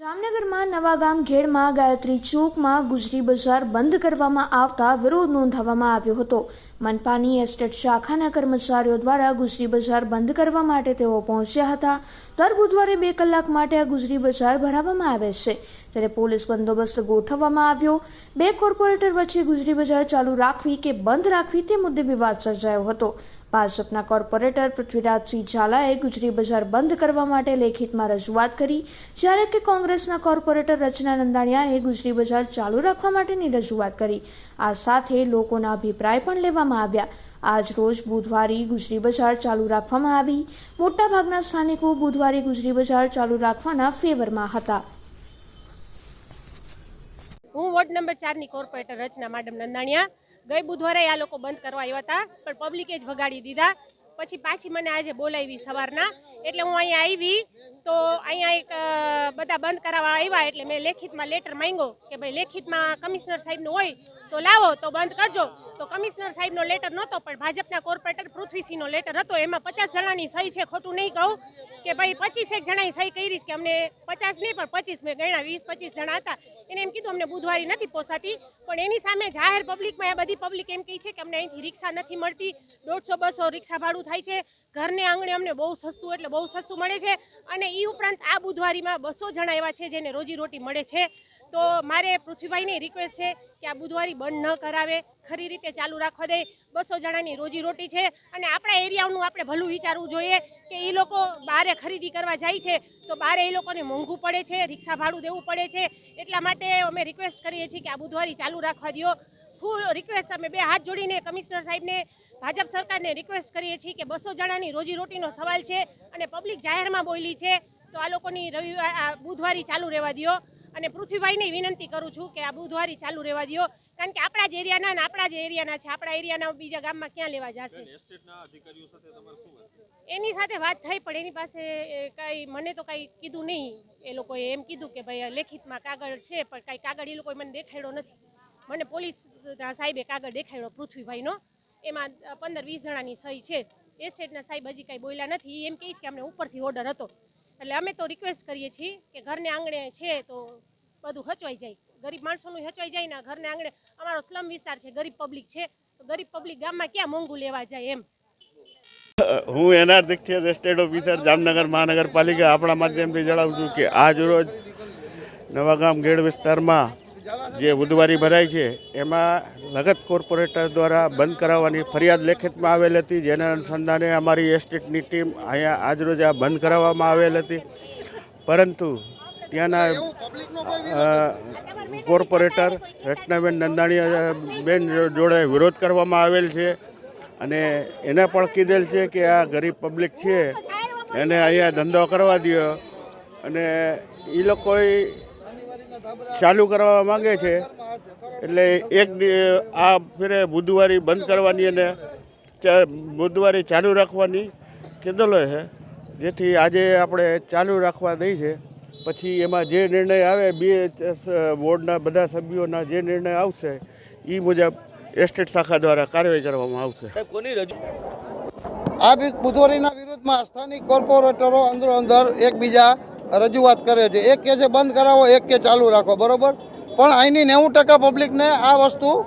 જામનગરમાં નવાગામ ઘેડમાં ગાયત્રી ચોકમાં ગુજરી બજાર બંધ કરવામાં આવતા વિરોધ નોંધાવવામાં આવ્યો હતો. મનપાની એસ્ટેટ શાખાના કર્મચારીઓ દ્વારા ગુજરી બજાર બંધ કરવા માટે તેઓ પહોંચ્યા હતા. દર બુધવારે બે કલાક માટે આ ગુજરી બજાર ભરાવવામાં આવે છે. ત્યારે પોલીસ બંદોબસ્ત ગોઠવવામાં આવ્યો. બે કોર્પોરેટર વચ્ચે ગુજરી બજાર ચાલુ રાખવી કે બંધ રાખવી તે મુદ્દે વિવાદ સર્જાયો હતો. ભાજપના કોર્પોરેટર પૃથ્વીરાજસિંહ ઝાલાએ ગુજરી બજાર બંધ કરવા માટે લેખિતમાં રજૂઆત કરી, જ્યારે કે કોંગ્રેસના કોર્પોરેટર રચના નંદાણીયાએ ગુજરી બજાર ચાલુ રાખવા માટેની રજૂઆત કરી. આ સાથે લોકોના અભિપ્રાય પણ લેવામાં આવ્યા. આજ રોજ બુધવારી ગુજરી બજાર ચાલુ રાખવામાં આવી. મોટાભાગના સ્થાનિકો બુધવારે ગુજરી બજાર ચાલુ રાખવાના ફેવરમાં હતા. હું વોર્ડ નંબર ચારની કોર્પોરેટર રચના, મેડમ નંદાણીયા. ગઈ બુધવારે આ લોકો બંધ કરવા આવ્યા હતા, પણ પબ્લિકે જ ભગાડી દીધા. પછી પાછી મને આજે બોલાવી સવારના. એટલે હું અહીંયા આવી તો અહીંયા એક બધા બંધ કરાવવા આવ્યા એટલે મેં લેખિતમાં લેટર માંગ્યો કે ભાઈ લેખિતમાં કમિશનર સાહેબનું હોય તો લાવો, તો બંધ કરજો. તો કમિશનર સાહેબનો લેટર નહોતો, પણ ભાજપના કોર્પોરેટર પૃથ્વીસિંહનો લેટર હતો. એમાં પચાસ જણાની સહી છે, ખોટું નહીં કહું કે ભાઈ પચીસેક જણાની સહી કરી કે અમને પચાસ નહીં, પણ પચીસ મેં ગણ્યા, વીસ, પચીસ જણા હતા. એને એમ કીધું, અમને બુધવારી નથી પોસાતી, પણ એની સામે જાહેર પબ્લિકમાં એ બધી પબ્લિક એમ કહે છે કે અમને અહીંથી રિક્ષા નથી મળતી, દોઢસો, બસો રિક્ષા ભાડું થાય છે. ઘરને આંગણે અમને બહુ સસ્તું, એટલે બહુ સસ્તું મળે છે. અને એ ઉપરાંત આ બુધવારીમાં બસો જણા એવા છે જેને રોજીરોટી મળે છે. તો મારે પૃથ્વીભાઈની રિક્વેસ્ટ છે કે આ બુધવારી બંધ ન કરાવે, ખરી રીતે ચાલુ રાખવા દે. બસો જણાની રોજીરોટી છે અને આપણા એરિયાનું આપણે ભલું વિચારવું જોઈએ કે એ લોકો બહારે ખરીદી કરવા જાય છે તો બહારે એ લોકોને મોંઘું પડે છે, રિક્ષા ભાડું દેવું પડે છે. એટલા માટે અમે રિક્વેસ્ટ કરીએ છીએ કે આ બુધવારી ચાલુ રાખવા દો ફૂલ રિક્વેસ્ટ અમે બે હાથ જોડીને કમિશનર સાહેબને, ભાજપ સરકારને રિક્વેસ્ટ કરીએ છીએ કે બસો જણાની રોજીરોટીનો સવાલ છે અને પબ્લિક જાહેરમાં બોલી છે. તો આ લોકોની રવિવાર બુધવારી ચાલુ રહેવા દો અને પૃથ્વીભાઈને વિનંતી કરું છું કે આ બુધવારી ચાલુ રહેવા દો કારણ કે આપણા જ એરિયાના ને આપણા જ એરિયાના છે. આપણા એરિયાના બીજા ગામમાં ક્યાં લેવા જશે? એની સાથે વાત થઈ પણ એની પાસે કાંઈ મને તો કાંઈ કીધું નહીં. એ લોકોએ એમ કીધું કે ભાઈ લેખિતમાં કાગળ છે પણ કાંઈ કાગળ એ લોકોએ મને દેખાડ્યો નથી. મને પોલીસ સાહેબે કાગળ દેખાડ્યો પૃથ્વીભાઈનો. એમાં પંદર વીસ જણાની સહી છે. એસ્ટેટના સાહેબ હજી કાંઈ બોલ્યા નથી. એમ કહે છે કે અમને ઉપરથી ઓર્ડર હતો. એટલે અમે તો રિક્વેસ્ટ કરીએ છીએ કે ઘરને આંગણે છે તો બધું હચવાઈ જાય. ગરીબ માણસોનું હચવાઈ જાય ને ઘરને આંગણે. અમારો સ્લમ વિસ્તાર છે, ગરીબ પબ્લિક છે. તો ગરીબ પબ્લિક ગામમાં ક્યાં મોંઘું લેવા જાય એમ. હું NR Dikshit state officer Jamnagar મહાનગરપાલિકા. આપણા માધ્યમથી જણાવું છું કે આજ રોજ નવાગામ ગેડ વિસ્તારમાં જે બુધવારી ભરાય છે, એમાં લગત કોર્પોરેટર દ્વારા બંધ કરાવવાની ફરિયાદ લેખિતમાં આવેલ હતી, જેના અનુસંધાને અમારી એસ્ટેટની ટીમ અહીંયા આજરોજ આ બંધ કરાવવામાં આવેલ હતી. પરંતુ ત્યાંના કોર્પોરેટર રચનાબેન નંદાણી બેન જોડે વિરોધ કરવામાં આવેલ છે અને એને પણ કીધેલ છે કે આ ગરીબ પબ્લિક છે, એને અહીંયા ધંધો કરવા દો અને એ લોકોએ ચાલુ કરવા માંગે છે. એટલે એક દી- આ ફેરે બુધવારી બંધ કરવાની અને બુધવારે ચાલુ રાખવાની કીધેલો છે જેથી આજે આપણે ચાલુ રાખવા દઈ છે. પછી એમાં જે નિર્ણય આવે બે બોર્ડના બધા સભ્યોના જે નિર્ણય આવશે એ મુજબ એસ્ટેટ શાખા દ્વારા કાર્યવાહી કરવામાં આવશે. આ બુધવારીના વિરુદ્ધમાં સ્થાનિક કોર્પોરેટરો અંદરો અંદર એકબીજા રજૂઆત કરે છે. એક કે છે બંધ કરાવો, એક કે ચાલુ રાખો. બરાબર? પણ અહીંની નેવું ટકા પબ્લિકને આ વસ્તુ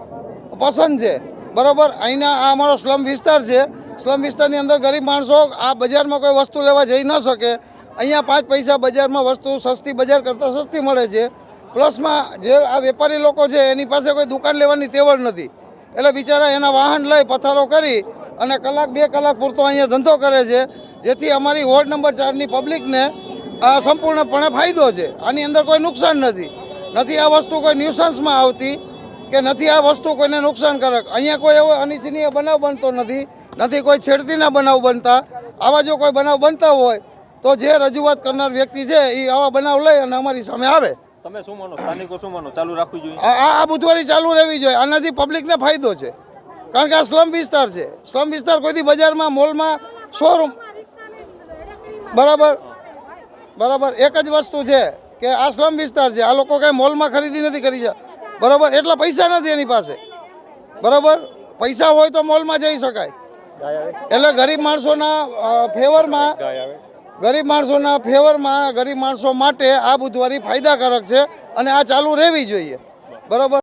પસંદ છે. બરાબર? અહીંના આ અમારો સ્લમ વિસ્તાર છે. સ્લમ વિસ્તારની અંદર ગરીબ માણસો આ બજારમાં કોઈ વસ્તુ લેવા જઈ ન શકે. અહીંયા પાંચ પૈસા બજારમાં વસ્તુ સસ્તી, બજાર કરતાં સસ્તી મળે છે. પ્લસમાં જે આ વેપારી લોકો છે, એની પાસે કોઈ દુકાન લેવાની તેવડ નથી. એટલે બિચારા એના વાહન લઈ પથારો કરી અને કલાક, બે કલાક પૂરતો અહીંયા ધંધો કરે છે. જેથી અમારી વોર્ડ નંબર ચારની પબ્લિકને સંપૂર્ણપણે ફાયદો છે. આની અંદર કોઈ નુકસાન નથી. નથી આ વસ્તુ કોઈ ન્યુસન્સમાં આવતી કે નથી આ વસ્તુ કોઈને નુકસાનકારક. અહીંયા કોઈ એવો અનિચ્છનીય બનાવ બનતો નથી. નથી કોઈ છેડતીના બનાવ બનતા. આવા જો કોઈ બનાવ બનતા હોય તો જે રજૂઆત કરનાર વ્યક્તિ છે એ આવા બનાવ લઈ અને અમારી સામે આવે. તમે શું માનો? સ્થાનિકો શું માનો? ચાલુ રાખવી જોઈએ. આ બુધવારી ચાલુ રહેવી જોઈએ. આનાથી પબ્લિકને ફાયદો છે. કારણ કે આ સ્લમ વિસ્તાર છે. સ્લમ વિસ્તાર કોઈથી બજારમાં મોલમાં શોરૂમ બરાબર. બરાબર, એક જ વસ્તુ છે કે આ સ્લમ વિસ્તાર છે. આ લોકો કાંઈ મોલમાં ખરીદી નથી કરી બરાબર, એટલા પૈસા નથી એની પાસે. બરાબર, પૈસા હોય તો મોલમાં જઈ શકાય. એટલે ગરીબ માણસોના ફેવરમાં, ગરીબ માણસોના ફેવરમાં ગરીબ માણસો માટે આ બુધવારી ફાયદાકારક છે અને આ ચાલુ રહેવી જોઈએ. બરોબર?